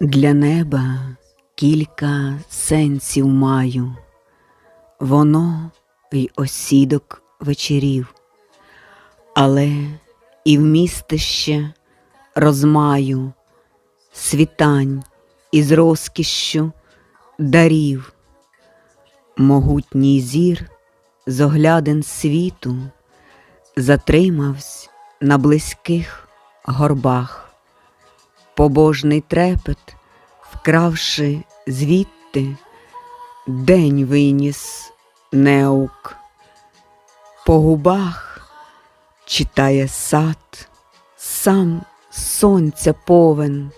Для неба кілька сенсів маю, воно й осідок вечорів, але і вмістище розмаю, світань із розкішшю дарів, могутній зір з оглядин світу затримавсь на близьких горбах побожний трепет, вкравши звідти, день виніс неук. По губах читає сад, сам сонця повен,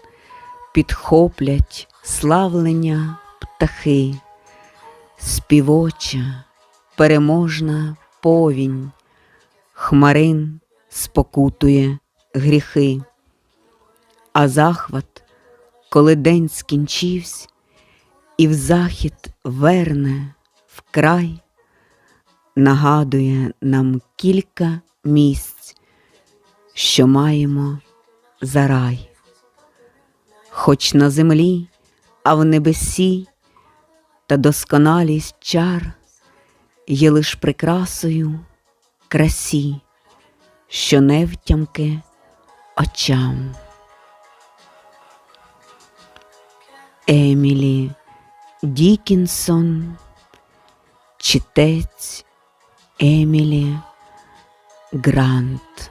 підхоплять славлення птахи, співоча, переможна повінь, хмарин спокутує гріхи. А захват, коли день скінчився, і в захід верне вкрай, нагадує нам кілька місць, що маємо за рай. Хоч на землі, а в небесі та досконалість чар є лиш прикрасою красі, що не втямки очам. Емілі Дікінсон, читець Емілі Грант.